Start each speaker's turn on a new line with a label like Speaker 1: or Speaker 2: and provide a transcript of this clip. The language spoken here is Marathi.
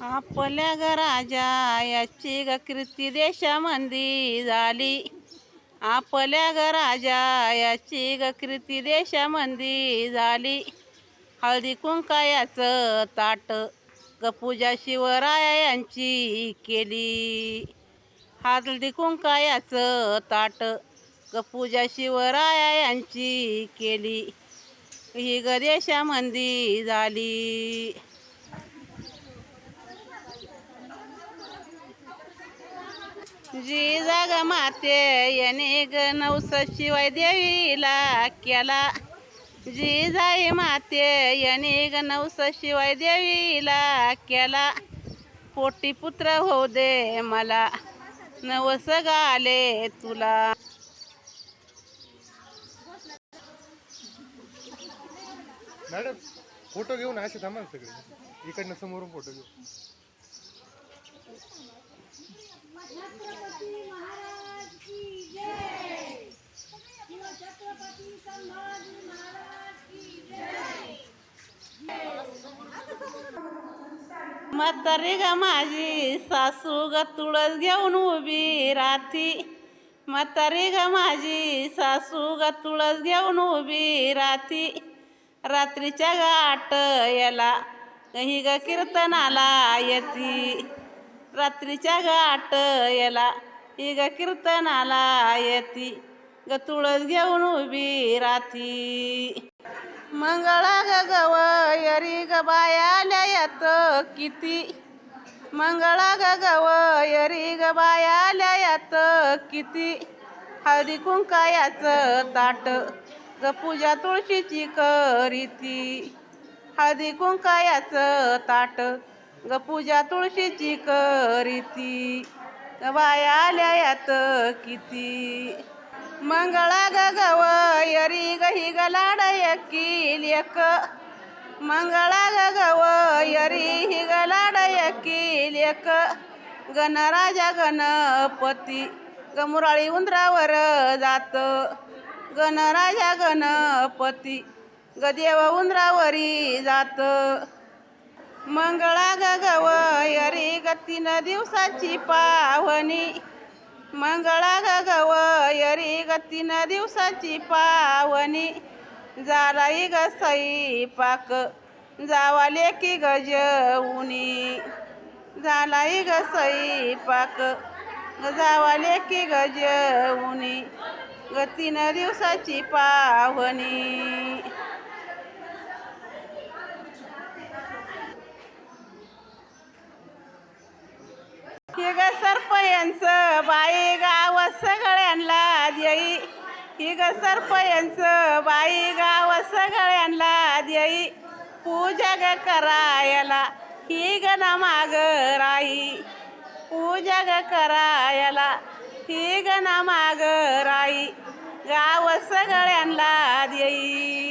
Speaker 1: आपल्या ग याची ग कीर्ती देशामंदी झाली. आपल्या ग याची ग कीर्ती देशामंदी झाली. हळदी कुंकायाचं ताट ग पूजा शिवराया यांची केली. हळदी कुंकायाचं ताट ग पूजा शिवराया यांची केली. ही ग देशामंदी झाली. जी जाग माते याने ग नवस शिवाय देवीला केला. जी जाई माते याने ग नवस शिवाय देवीला केला. पोटी पुत्र होऊ दे मला नवस गाले तुला.
Speaker 2: मॅडम फोटो घेऊन असे थांबा सगळे. इकडनं समोरून फोटो घेऊ.
Speaker 1: म्हातारी ग माझी सासू ग तुळस घेऊन उभी राहती. म्हातारी ग माझी सासू ग तुळस घेऊन उभी राहती. रात्रीच्या गाठ याला ही ग कीर्तनाला येती. रात्रीच्या गाठ याला. ही ग कीर्तनाला येती. ग तुळस घेऊन उभी राहती. मंगळा ग गव यरी ग बायाल्या येत किती. मंगळा ग गव यरी ग बायाल्या येत किती. हळदी कुंकायाचं ताट ग पूजा तुळशीची करीती. हळदी कुंकायाचं ताट ग पूजा तुळशीची करीती. ग आल्या यात किती. मंगळा ग गवयरी यरी ग एक. मंगळा ग गवयरी यरी गलाडयकील एक. गणराजा गणपती. ग मुराळी उंदरावर जात. गणराजा गणपती. ग देव उंदरावरी जात. मंगळा ग गव यरी दिवसाची पावनी. मंगळा ग गव यरी दिवसाची पावनी. झालाई ग पाक जावाले की ग झालाई ग पाक जावाले की ग गतीन दिवसाची पावनी. ही ग सरपंच बाई गाव सगळ्यांना देई. ही ग सरपंच बाई गाव सगळ्यांना देई. पूजा ग करायला ही ग ना माग राई. पूजा ग करायला ही ग ना माग राई. गाव सगळ्यांना देई.